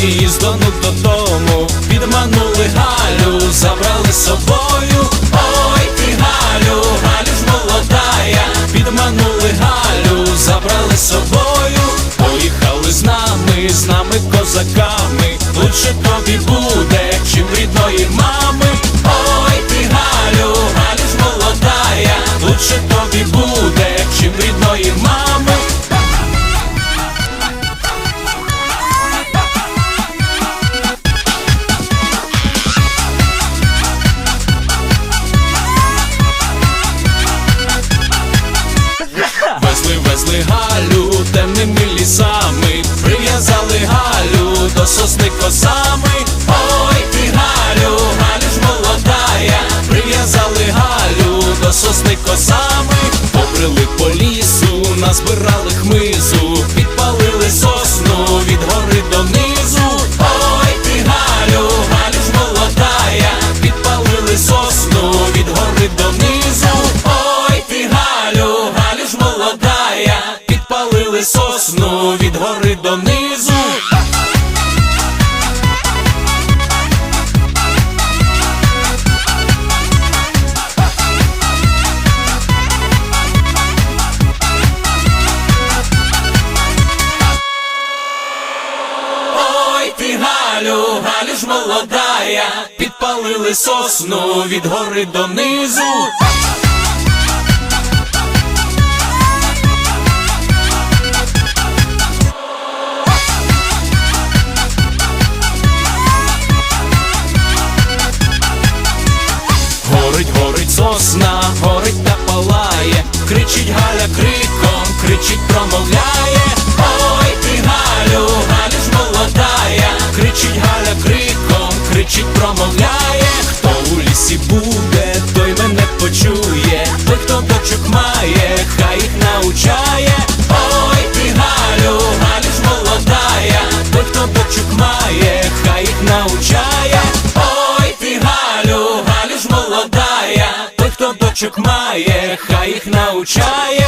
їздону додому, підманули Галю, забрали з собою. від гори донизу. Ой, ти Галю, Галю ж молодая, підпалили сосну від гори донизу. кричить Галя криком, кричить, промовляє, ой ти Галю, Галю ж молодая, кричить Галя криком, кричить, промовляє. діточок має, хай їх научає.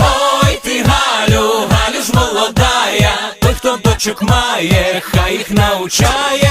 Ой, ти Галю, Галю ж молодая, той, хто дочок має, хай їх научає.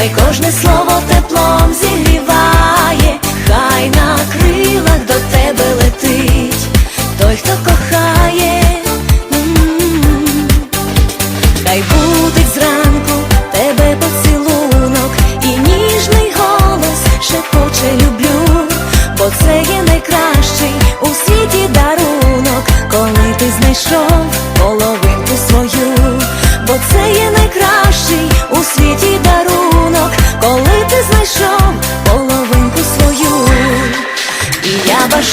Та й кожне слово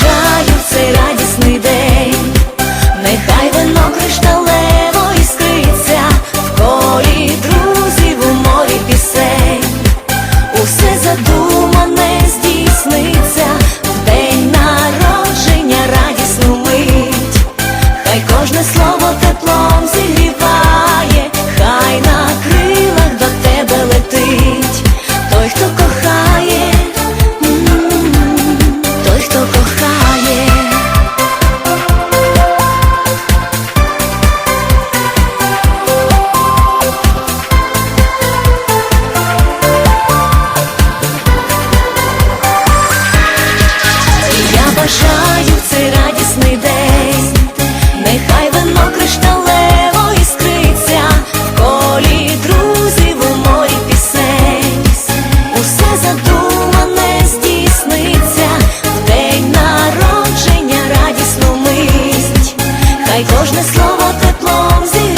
Бажаю цей радісний день. Слова теплом зігріє